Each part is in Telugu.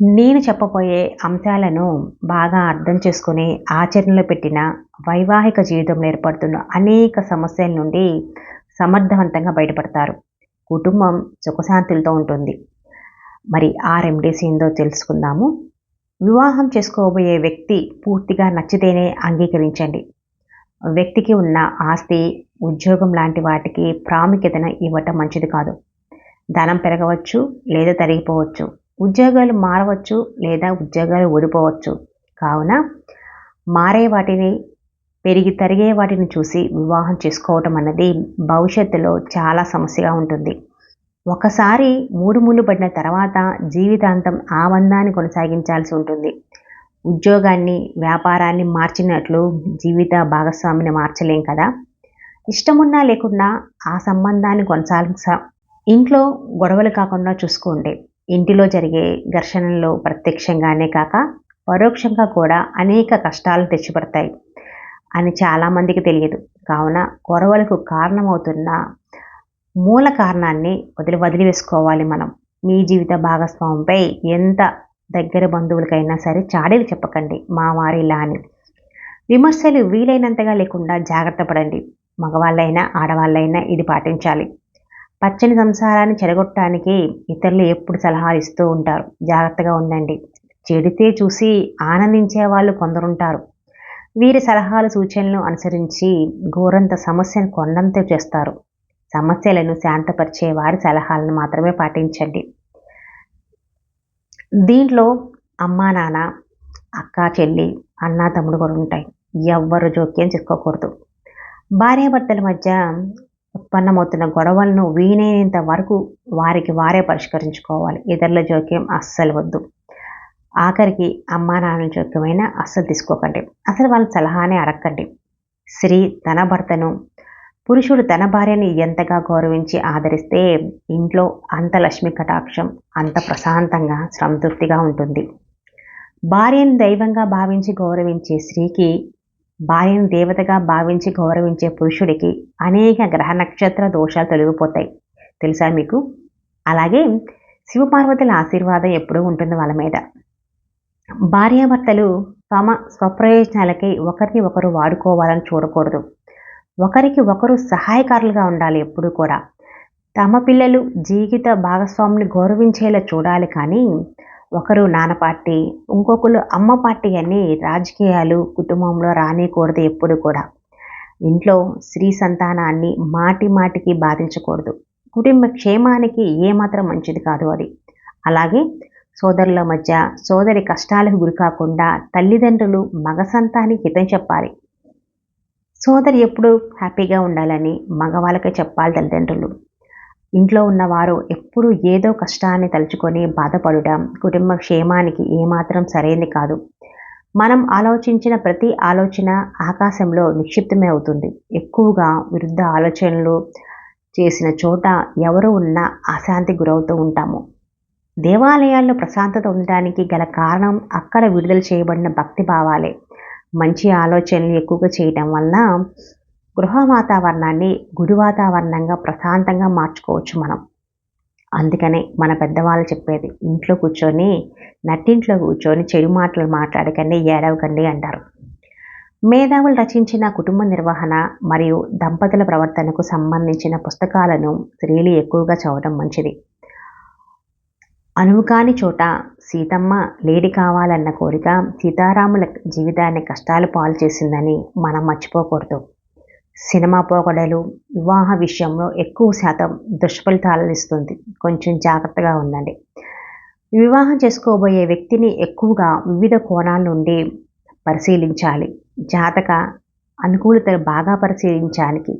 నేను చెప్పబోయే అంశాలను బాగా అర్థం చేసుకుని ఆచరణలో పెట్టిన వైవాహిక జీవితంలో ఏర్పడుతున్న అనేక సమస్యల నుండి సమర్థవంతంగా బయటపడతారు. కుటుంబం సుఖశాంతులతో ఉంటుంది. మరి ఆ రెమెడీస్ ఏందో తెలుసుకుందాము. వివాహం చేసుకోబోయే వ్యక్తి పూర్తిగా నచ్చితేనే అంగీకరించండి. వ్యక్తికి ఉన్న ఆస్తి ఉద్యోగం లాంటి వాటికి ప్రాముఖ్యతను ఇవ్వటం మంచిది కాదు. ధనం పెరగవచ్చు లేదా తరిగిపోవచ్చు. ఉద్యోగాలు మారవచ్చు లేదా ఉద్యోగాలు ఓడిపోవచ్చు. కావున మారే వాటిని పెరిగి తరిగే వాటిని చూసి వివాహం చేసుకోవటం అన్నది భవిష్యత్తులో చాలా సమస్యగా ఉంటుంది. ఒకసారి మూడు ముళ్ళు పడిన తర్వాత జీవితాంతం ఆ బంధాన్ని కొనసాగించాల్సి ఉంటుంది. ఉద్యోగాన్ని వ్యాపారాన్ని మార్చినట్లు జీవిత భాగస్వామిని మార్చలేం కదా? ఇష్టమున్నా లేకున్నా ఆ సంబంధాన్ని కొనసాగించ ఇంట్లో గొడవలు కాకుండా చూసుకోండి. ఇంటిలో జరిగే ఘర్షణల్లో ప్రత్యక్షంగానే కాక పరోక్షంగా కూడా అనేక కష్టాలు తెచ్చిపడతాయి అని చాలామందికి తెలియదు. కావున గొడవలకు కారణమవుతున్న మూల కారణాన్ని వదిలి వదిలివేసుకోవాలి మనం. మీ జీవిత భాగస్వామిపై ఎంత దగ్గర బంధువులకైనా సరే చాడీలు చెప్పకండి మా వారిలా అని. విమర్శలు వీలైనంతగా లేకుండా జాగ్రత్త పడండి. మగవాళ్ళైనా ఆడవాళ్ళైనా ఇది పాటించాలి. పచ్చని సంసారాన్ని చెడగొట్టడానికి ఇతరులు ఎప్పుడు సలహాలు ఇస్తూ ఉంటారు. జాగ్రత్తగా ఉండండి. చెడితే చూసి ఆనందించే వాళ్ళు కొందరుంటారు. వీరి సలహాలు సూచనలు అనుసరించి ఘోరంత సమస్యను కొండంత చేస్తారు. సమస్యలను శాంతపరిచే వారి సలహాలను మాత్రమే పాటించండి. దీంట్లో అమ్మా నాన్న అక్క చెల్లి అన్న తమ్ముడు కూడా ఉంటాయి. ఎవ్వరు జోక్యం చేసుకోకూడదు. భార్యాభర్తల మధ్య ఉత్పన్నమవుతున్న గొడవలను వీలైనంత వరకు వారికి వారే పరిష్కరించుకోవాలి. ఇతరుల జోక్యం అస్సలు వద్దు. ఆఖరికి అమ్మా నాన్న జోక్యమైనా అస్సలు తీసుకోకండి. అసలు వాళ్ళ సలహానే అడగండి స్త్రీ తన భర్తను పురుషుడు తన భార్యని ఎంతగా గౌరవించి ఆదరిస్తే ఇంట్లో అంత లక్ష్మి కటాక్షం అంత ప్రశాంతంగా సంతృప్తిగా ఉంటుంది. భార్యను దైవంగా భావించి గౌరవించే స్త్రీకి భార్యను దేవతగా భావించి గౌరవించే పురుషుడికి అనేక గ్రహ నక్షత్ర దోషాలు తొలగిపోతాయి. తెలుసా మీకు? అలాగే శివపార్వతుల ఆశీర్వాదం ఎప్పుడూ ఉంటుంది వాళ్ళ మీద. భార్యాభర్తలు తమ స్వప్రయోజనాలకై ఒకరిని ఒకరు వాడుకోవాలని చూడకూడదు. ఒకరికి ఒకరు సహాయకారులుగా ఉండాలి ఎప్పుడు కూడా. తమ పిల్లలు జీవిత భాగస్వామిని గౌరవించేలా చూడాలి కానీ ఒకరు నాన్న పార్టీ ఇంకొకరు అమ్మ పార్టీ అని రాజకీయాలు కుటుంబంలో రానికూడదు ఎప్పుడు కూడా. ఇంట్లో స్త్రీ సంతానాన్ని మాటి మాటికి బాధించకూడదు. కుటుంబ క్షేమానికి ఏమాత్రం మంచిది కాదు అది. అలాగే సోదరుల మధ్య సోదరి కష్టాలకు గురి కాకుండా తల్లిదండ్రులు మగ సంతానికి హితం చెప్పాలి. సోదరి ఎప్పుడు హ్యాపీగా ఉండాలని మగవాళ్ళకే చెప్పాలి తల్లిదండ్రులు. ఇంట్లో ఉన్నవారు ఎప్పుడు ఏదో కష్టాన్ని తలుచుకొని బాధపడటం కుటుంబ క్షేమానికి ఏమాత్రం సరైనది కాదు. మనం ఆలోచించిన ప్రతి ఆలోచన ఆకాశంలో నిక్షిప్తమే అవుతుంది. ఎక్కువగా విరుద్ధ ఆలోచనలు చేసిన చోట ఎవరు ఉన్నా అశాంతి గురవుతూ ఉంటాము. దేవాలయాల్లో ప్రశాంతత ఉండడానికి గల కారణం అక్కడ విడుదల చేయబడిన భక్తి భావాలే. మంచి ఆలోచనలు ఎక్కువగా చేయటం వల్ల గృహ వాతావరణాన్ని గుడి వాతావరణంగా ప్రశాంతంగా మార్చుకోవచ్చు మనం. అందుకనే మన పెద్దవాళ్ళు చెప్పేది ఇంట్లో కూర్చొని నట్టింట్లో కూర్చొని చెడు మాటలు మాట్లాడకండి ఏడవకండి అంటారు. మేధావులు రచించిన కుటుంబ నిర్వహణ మరియు దంపతుల ప్రవర్తనకు సంబంధించిన పుస్తకాలను స్త్రీలు ఎక్కువగా చదవడం మంచిది. అనువుకాని చోట సీతమ్మ లేడి కావాలన్న కోరిక సీతారాముల జీవితాన్ని కష్టాలు పాలు చేసిందని మనం మర్చిపోకూడదు. సినిమా పోకడలు వివాహ విషయంలో ఎక్కువ శాతం దుష్ఫలితాలను ఇస్తుంది. కొంచెం జాగ్రత్తగా ఉండండి. వివాహం చేసుకోబోయే వ్యక్తిని ఎక్కువగా వివిధ కోణాల నుండి పరిశీలించాలి. జాతక అనుకూలతలు బాగా పరిశీలించడానికి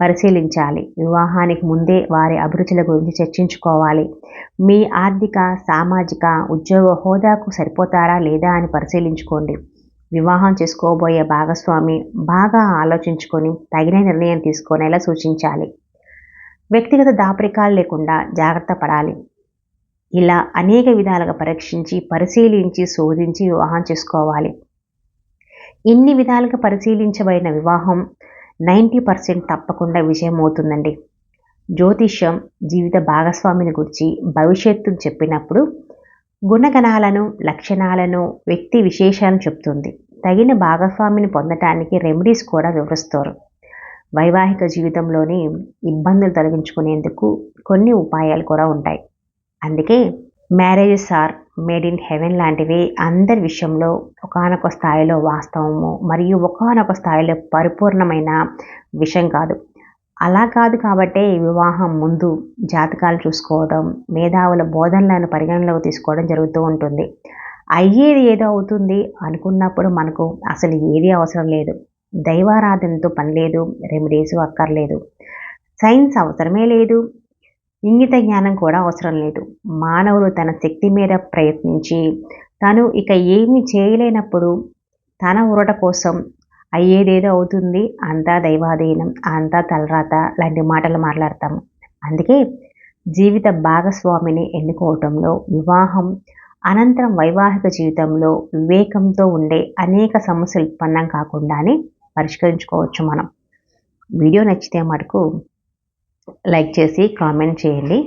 పరిశీలించాలి. వివాహానికి ముందే వారి అభిరుచుల గురించి చర్చించుకోవాలి. మీ ఆర్థిక సామాజిక ఉద్యోగ హోదాకు సరిపోతారా లేదా అని పరిశీలించుకోండి. వివాహం చేసుకోబోయే భాగస్వామి బాగా ఆలోచించుకొని తగిన నిర్ణయం తీసుకునేలా సూచించాలి. వ్యక్తిగత దాపరికాలు లేకుండా జాగ్రత్త పడాలి. ఇలా అనేక విధాలుగా పరీక్షించి పరిశీలించి శోధించి వివాహం చేసుకోవాలి. ఇన్ని విధాలుగా పరిశీలించబడిన వివాహం నైంటీ పర్సెంట్ తప్పకుండా విజయం అవుతుందండి. జ్యోతిష్యం జీవిత భాగస్వామిని గురించి భవిష్యత్తును చెప్పినప్పుడు గుణగణాలను లక్షణాలను వ్యక్తి విశేషాలను చెప్తుంది. తగిన భాగస్వామిని పొందటానికి రెమెడీస్ కూడా వివరిస్తారు. వైవాహిక జీవితంలోని ఇబ్బందులు తొలగించుకునేందుకు కొన్ని ఉపాయాలు కూడా ఉంటాయి. అందుకే marriages are made in heaven లాంటివి అందరి విషయంలో ఒకనొక స్థాయిలో వాస్తవము మరియు ఒకనొక స్థాయిలో పరిపూర్ణమైన విషయం కాదు. అలా కాదు కాబట్టే వివాహం ముందు జాతకాలు చూసుకోవడం మేధావుల బోధనలను పరిగణలోకి తీసుకోవడం జరుగుతూ ఉంటుంది. అయ్యేది ఏదో అవుతుంది అనుకున్నప్పుడు మనకు అసలు ఏది అవసరం లేదు. దైవారాధనతో పని లేదు రెమెడీస్ అక్కర్లేదు. సైన్స్ అవసరమే లేదు. ఇంగిత జ్ఞానం కూడా అవసరం లేదు. మానవుడు తన శక్తి మీద ప్రయత్నించి తను ఇక ఏమి చేయలేనప్పుడు తన ఉరట కోసం అయ్యేదేదో అవుతుంది. అంతా దైవాధీనం అంతా తలరాత లాంటి మాటలు మాట్లాడతాము. అందుకే జీవిత భాగస్వామిని ఎన్నుకోవటంలో వివాహం అనంతరం వైవాహిక జీవితంలో వివేకంతో ఉండే అనేక సమస్యలు ఉత్పన్నం కాకుండానే పరిష్కరించుకోవచ్చు మనం. వీడియో నచ్చితే మటుకు లైక్ చేసి కామెంట్ చేయండి.